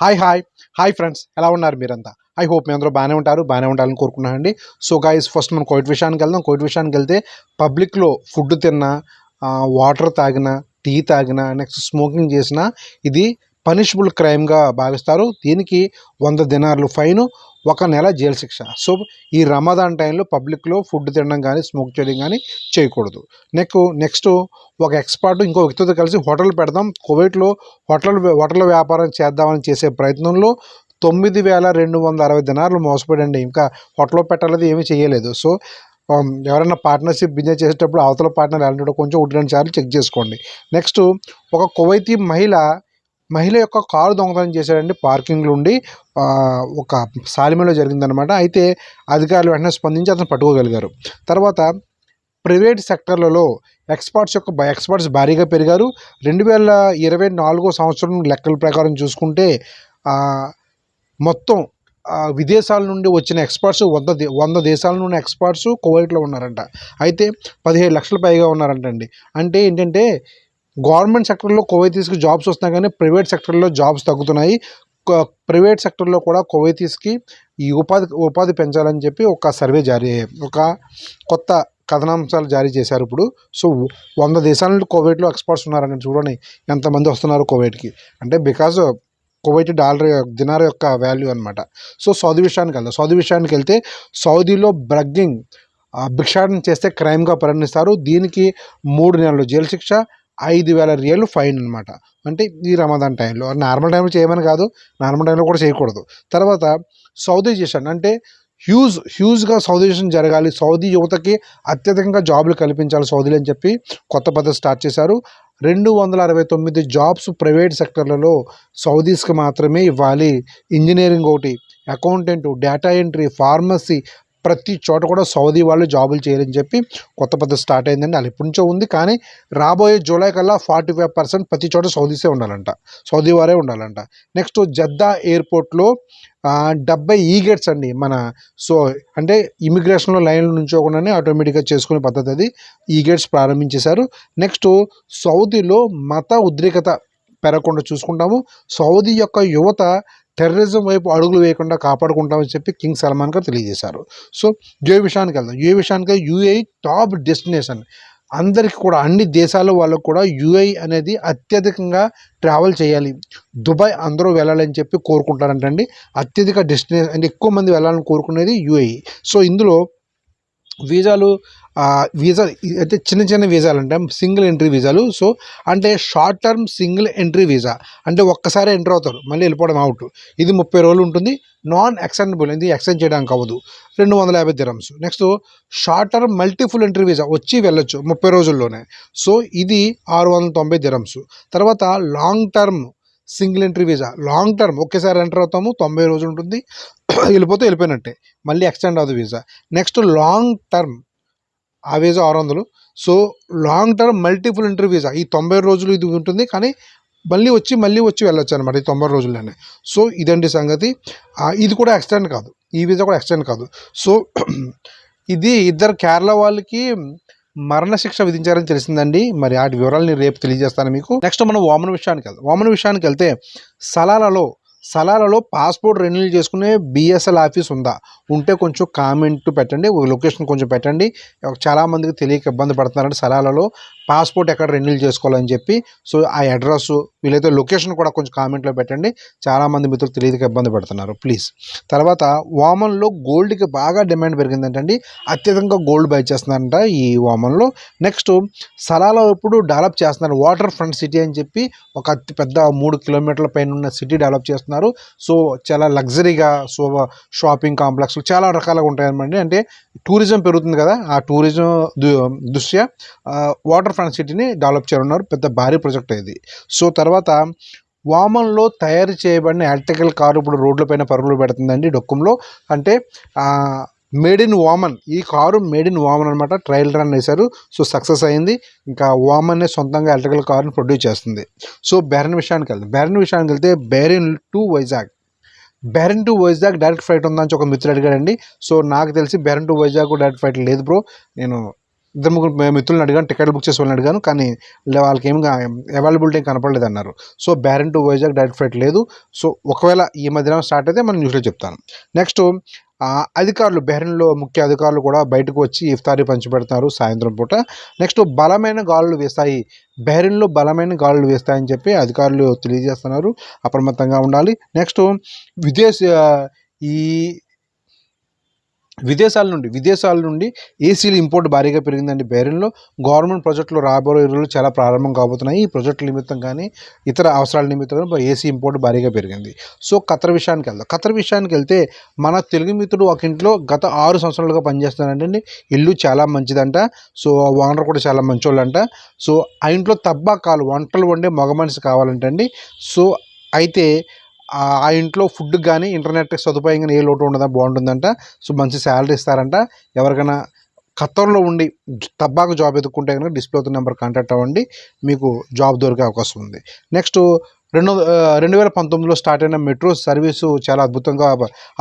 Hi hi hi friends ఎలా ఉన్నారు మీరంతా? ఐ హోప్ మీ అందరూ బాగానే ఉంటారు బాగానే ఉండాలని కోరుకున్నానండి సో గైస్ ఫస్ట్ మనం కోవిడ్ విషయానికి వెళ్దాం. కోవిడ్ విషయానికి వెళ్తే పబ్లిక్లో ఫుడ్ తిన్నా వాటర్ తాగినా టీ తాగినా నెక్స్ట్ స్మోకింగ్ చేసినా ఇది పనిషబుల్ క్రైమ్గా భావిస్తారు. దీనికి వంద దినార్లు ఫైన్. ఒక నెల జైలు శిక్ష. సో ఈ రమదాన్ టైంలో పబ్లిక్లో ఫుడ్ తినడం కానీ స్మోక్ చేయడం కానీ చేయకూడదు. నెక్ నెక్స్ట్ ఒక ఎక్స్పర్ట్ ఇంకో వ్యక్తితో కలిసి హోటల్ పెడదాం. కువైట్లో హోటల్ హోటల్ వ్యాపారం చేద్దామని చేసే ప్రయత్నంలో తొమ్మిది వేల రెండు వందల అరవై దినారులు మోసపోయాడండి. ఇంకా హోటల్లో పెట్టాలది ఏమీ చేయలేదు. సో ఎవరైనా పార్ట్నర్షిప్ బిజినెస్ చేసేటప్పుడు అవతల పార్ట్నర్ ఎలాంటి కొంచెం ఒకటి రెండు సార్లు చెక్ చేసుకోండి. నెక్స్ట్ ఒక కువైతీ మహిళ మహిళ యొక్క కారు దొంగతనం చేశాడండి పార్కింగ్లో ఉండి ఒక సాలిమేలో జరిగిందనమాట అయితే అధికారులు వెంటనే స్పందించి అతను పట్టుకోగలిగారు. తర్వాత ప్రైవేట్ సెక్టర్లలో ఎక్స్పర్ట్స్ యొక్క ఎక్స్పర్ట్స్ భారీగా పెరిగారు. రెండు వేల ఇరవై నాలుగో సంవత్సరం లెక్కల ప్రకారం చూసుకుంటే మొత్తం విదేశాల నుండి వచ్చిన ఎక్స్పర్ట్స్ వంద వంద దేశాల నుండి ఎక్స్పర్ట్స్ కువైట్లో ఉన్నారంట. అయితే పదిహేడు లక్షల పైగా ఉన్నారంట అండి అంటే ఏంటంటే గవర్నమెంట్ సెక్టర్లో కువైతీస్కి జాబ్స్ వస్తున్నాయి కానీ ప్రైవేట్ సెక్టర్లో జాబ్స్ తగ్గుతున్నాయి. ప్రైవేట్ సెక్టర్లో కూడా కువైతీస్కి ఈ ఉపాధి ఉపాధి పెంచాలని చెప్పి ఒక సర్వే జారీ ఒక కొత్త కథనాంశాలు జారీ చేశారు ఇప్పుడు. సో వంద దేశాల నుండి కువైట్లో ఎక్స్పర్ట్స్ ఉన్నారని చూడండి ఎంతమంది వస్తున్నారు కువైట్కి. అంటే బికాజ్ కువైట్ డాలర్ దినార్ యొక్క వాల్యూ అనమాట సో సౌదీ విషయానికి వెళ్దాం. సౌదీ విషయానికి వెళ్తే సౌదీలో బ్రగ్గింగ్ భిక్షాటన చేస్తే క్రైమ్గా పరిగణిస్తారు దీనికి మూడు నెలలు జైలు శిక్ష ఐదు వేల రియల్ ఫైన్ అనమాట అంటే ఈ రమదాన్ టైంలో. నార్మల్ టైంలో చేయమని కాదు నార్మల్ టైంలో కూడా చేయకూడదు. తర్వాత సౌదీజేషన్ అంటే హ్యూజ్ హ్యూజ్గా సౌదీజేషన్ జరగాలి. సౌదీ యువతకి అత్యధికంగా జాబులు కల్పించాలి సౌదీలు అని చెప్పి కొత్త పద్ధతి స్టార్ట్ చేశారు. రెండు వందల అరవై తొమ్మిది జాబ్స్ ప్రైవేట్ సెక్టర్లలో సౌదీస్కి మాత్రమే ఇవ్వాలి. ఇంజనీరింగ్ ఒకటి అకౌంటెంట్ డేటా ఎంట్రీ ఫార్మసీ ప్రతి చోట కూడా సౌదీ వాళ్ళు జాబులు చేయాలని చెప్పి కొత్త పద్ధతి స్టార్ట్ అయిందండి. అది ఎప్పటి నుంచో ఉంది. కానీ రాబోయే జూలై కల్లా ఫార్టీ ఫైవ్ పర్సెంట్ ప్రతి చోట సౌదీసే ఉండాలంట. సౌదీ వారే ఉండాలంట. నెక్స్ట్ జద్దా ఎయిర్పోర్ట్లో డెబ్బై ఈ గేట్స్ అండి మన సో అంటే ఇమిగ్రేషన్లో లైన్లు నుంచోకుండానే ఆటోమేటిక్గా చేసుకునే పద్ధతి అది. ఈ గేట్స్ ప్రారంభించేశారు. నెక్స్ట్ సౌదీలో మత ఉద్రిక్తత పెరగకుండా చూసుకుంటాము. సౌదీ యొక్క యువత టెర్రరిజం వైపు అడుగులు వేయకుండా కాపాడుకుంటామని చెప్పి కింగ్ సల్మాన్ గారు తెలియజేశారు. సో యుఏ విషయానికి వెళ్దాం. యుఏ విషయానికి యుఏ టాప్ డెస్టినేషన్. అందరికీ కూడా అన్ని దేశాల వాళ్ళకు కూడా యుఐ అనేది అత్యధికంగా ట్రావెల్ చేయాలి. దుబాయ్ అందరూ వెళ్ళాలని చెప్పి కోరుకుంటారంటండి. అత్యధిక డెస్టినేషన్ అంటే ఎక్కువ మంది వెళ్ళాలని కోరుకునేది యుఐ సో ఇందులో వీజాలు వీసా అయితే చిన్న చిన్న వీసాలు అంటే సింగిల్ ఎంట్రీ వీసాలు. సో అంటే short term single entry visa. అంటే ఒక్కసారి ఎంటర్ అవుతారు మళ్ళీ వెళ్ళిపోవడం అవుట్. ఇది ముప్పై రోజులు ఉంటుంది నాన్ ఎక్స్టెండబుల్ ఇది ఎక్స్టెండ్ చేయడానికి అవ్వదు. రెండు వందల యాభై dirhams. Next short term multiple entry visa వచ్చి వెళ్ళొచ్చు ముప్పై రోజుల్లోనే. సో ఇది ఆరు వందల తొంభై దిరమ్స్. తర్వాత long term single entry visa. Long term ఒకేసారి ఎంటర్ అవుతాము తొంభై రోజులు ఉంటుంది. వెళ్ళిపోతే వెళ్ళిపోయినట్టే మళ్ళీ ఎక్స్టెండ్ అవుతుంది వీసా. నెక్స్ట్ లాంగ్ టర్మ్ ఆ ఆరు వందలు. So long term multiple entry ఈ తొంభై రోజులు ఇది ఉంటుంది కానీ మళ్ళీ వచ్చి మళ్ళీ వచ్చి వెళ్ళొచ్చు అనమాట ఈ తొంభై రోజుల్లోనే. సో ఇదండి సంగతి. ఇది కూడా ఎక్స్టెండ్ కాదు. ఈ వీసా కూడా ఎక్స్టెండ్ కాదు. సో ఇది ఇద్దరు కేరళ వాళ్ళకి మరణశిక్ష విధించారని తెలిసిందండి. మరి వాటి వివరాలు నేను రేపు తెలియజేస్తాను మీకు. నెక్స్ట్ మనం ఓమన్ విషయానికి వెళ్దాం. వామన విషయానికి వెళ్తే సలాలలో సలాలలో పాస్పోర్ట్ రెన్యూల్ చేసుకునే బిఎస్ఎల్ ఆఫీస్ ఉందా? ఉంటే కొంచెం కామెంట్ పెట్టండి లొకేషన్ కొంచెం పెట్టండి. చాలామందికి తెలియక ఇబ్బంది పడుతున్నారంటే సలాలలో పాస్పోర్ట్ ఎక్కడ రెన్యూల్ చేసుకోవాలని చెప్పి సో ఆ అడ్రస్ వీలైతే లొకేషన్ కూడా కొంచెం కామెంట్లో పెట్టండి. చాలామంది మిత్రులు తెలియక ఇబ్బంది పడుతున్నారు. ప్లీజ్ తర్వాత వామన్లో గోల్డ్కి బాగా డిమాండ్ పెరిగిందంటండి. అత్యధికంగా గోల్డ్ బై చేస్తున్నారంట ఈ వామన్లో. నెక్స్ట్ సలాలో ఇప్పుడు డెవలప్ చేస్తున్నారు. వాటర్ ఫ్రంట్ సిటీ అని చెప్పి ఒక అతి పెద్ద మూడు కిలోమీటర్ల పైన ఉన్న సిటీ డెవలప్ చేస్తున్నారు. సో చాలా లగ్జరీగా సో షాపింగ్ కాంప్లెక్స్ చాలా రకాలుగా ఉంటాయన్నమాట. అంటే టూరిజం పెరుగుతుంది కదా. ఆ టూరిజం దృష్ట్యా వాటర్ ఫ్రంట్ సిటీని డెవలప్ చేయనున్నారు. పెద్ద భారీ ప్రాజెక్ట్ ఇది. సో తర్వాత వామన్లో తయారు చేయబడిన ఎలక్ట్రికల్ కారు ఇప్పుడు రోడ్లపైన పరుగులు పెడుతుందండి డొక్కంలో. అంటే మేడ్ ఇన్ వామన్. ఈ కారు మేడ్ ఇన్ వామన్ అనమాట ట్రయల్ రన్ వేశారు. సో సక్సెస్ అయింది. ఇంకా వామన్నే సొంతంగా ఎలక్ట్రికల్ కారుని ప్రొడ్యూస్ చేస్తుంది. సో బెరన్ విషయానికి వెళ్తే బెరన్ విషయానికి వెళ్తే Bahrain to Vizag. Bahrain to Vizag direct flight ఉందని ఒక మిత్రుడు అడిగాడండి. సో నాకు తెలిసి Bahrain to Vizag direct flight లేదు బ్రో. నేను ఇద్దరు ముగ్గురు మిత్రులను అడిగాను టికెట్ బుక్ చేసి వాళ్ళని అడిగాను కానీ వాళ్ళకి ఏమి అవైలబిలిటీ కనపడలేదు అన్నారు. So Bahrain to Vizag direct flight లేదు. సో ఒకవేళ ఈ మధ్యాహ్నం స్టార్ట్ అయితే మనం న్యూస్లో చెప్తాను. నెక్స్ట్ అధికారులు బెహ్రెన్లో ముఖ్య అధికారులు కూడా బయటకు వచ్చి ఇఫ్తారీ పంచిపెడతారు సాయంత్రం పూట. నెక్స్ట్ బలమైన గాలులు వేస్తాయి. బెహ్రెన్లో బలమైన గాలులు వేస్తాయని చెప్పి అధికారులు తెలియజేస్తున్నారు. అప్రమత్తంగా ఉండాలి. నెక్స్ట్ విదేశ ఈ విదేశాల నుండి విదేశాల నుండి ఏసీలు ఇంపోర్ట్ భారీగా పెరిగిందండి. బేరెన్లో గవర్నమెంట్ ప్రాజెక్టులు రాబోయే రోజులు చాలా ప్రారంభం కాబోతున్నాయి. ఈ ప్రాజెక్టుల నిమిత్తం కానీ ఇతర అవసరాల నిమిత్తం ఏసీ ఇంపోర్ట్ భారీగా పెరిగింది. సో ఖతర్ విషయానికి వెళ్దాం. ఖతర్ విషయానికి వెళ్తే మన తెలుగు మిత్రుడు ఒక ఇంట్లో గత ఆరు సంవత్సరాలుగా పనిచేస్తున్నాడండి ఇల్లు చాలా మంచిదంట. సో ఓనర్ కూడా చాలా మంచోళ్ళంట. సో ఆ ఇంట్లో తబ్బా కాలు వంటలు వండే మగ మనిషి కావాలంటండి. సో అయితే ఆ ఇంట్లో ఫుడ్ కానీ ఇంటర్నెట్ సదుపాయం కానీ ఏ లోటు ఉండదా బాగుంటుందంట. సో మంచి శాలరీ ఇస్తారంట. ఎవరికైనా ఖత్తర్లో ఉండి తబ్బాకు జాబ్ ఎదుక్కుంటే కనుక డిస్ప్లే అవుతున్న నెంబర్ కాంటాక్ట్ అవ్వండి. మీకు జాబ్ దొరికే అవకాశం ఉంది. నెక్స్ట్ రెండు రెండు వేల పంతొమ్మిదిలో స్టార్ట్ అయిన మెట్రో సర్వీసు చాలా అద్భుతంగా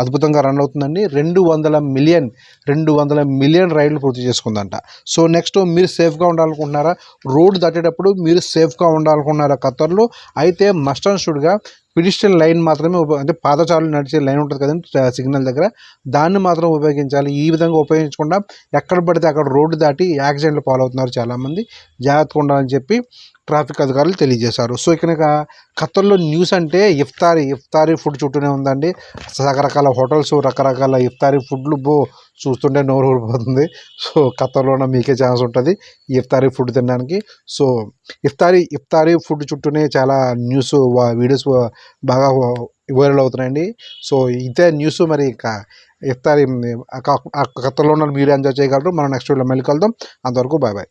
అద్భుతంగా రన్ అవుతుందండి. రెండు వందల మిలియన్ రెండు వందల మిలియన్ రైళ్ళు పూర్తి చేసుకుందంట. సో నెక్స్ట్ మీరు సేఫ్గా ఉండాలనుకుంటున్నారా? రోడ్ దాటేటప్పుడు మీరు సేఫ్గా ఉండాలనుకుంటున్నారా ఖత్తర్లో? అయితే మస్ట్ అండ్ షుడ్గా పిడిస్టల్ లైన్ మాత్రమే ఉప అంటే పాదచారులు నడిచే లైన్ ఉంటుంది కదండి సిగ్నల్ దగ్గర. దాన్ని మాత్రం ఉపయోగించాలి. ఈ విధంగా ఉపయోగించకుండా ఎక్కడ పడితే అక్కడ రోడ్డు దాటి యాక్సిడెంట్లు పాలవుతున్నారు చాలామంది. జాగ్రత్తగా ఉండాలని చెప్పి ట్రాఫిక్ అధికారులు తెలియజేశారు. సో ఇక్కడ ఖత్తర్లో న్యూస్ అంటే ఇఫ్తారీ ఇఫ్తారీ ఫుడ్ చుట్టూనే ఉందండి. రకరకాల హోటల్స్ రకరకాల ఇఫ్తారీ ఫుడ్లు బో చూస్తుంటే నోరు ఊడిపోతుంది సో ఖత్తర్లోనే మీకే ఛాన్స్ ఉంటుంది ఇఫ్తారీ ఫుడ్ తినడానికి. సో ఇఫ్తారీ ఇఫ్తారీ ఫుడ్ చుట్టూనే చాలా న్యూస్ వీడియోస్ బాగా వైరల్ అవుతున్నాయండి. సో ఇదే న్యూస్ మరి క- ఇఫ్తారీ ఆ ఉన్న మీరు ఎంజాయ్ చేయగలరు. మనం నెక్స్ట్ వీడియో మళ్ళీ కలుద్దాం. అంతవరకు బాయ్ బాయ్.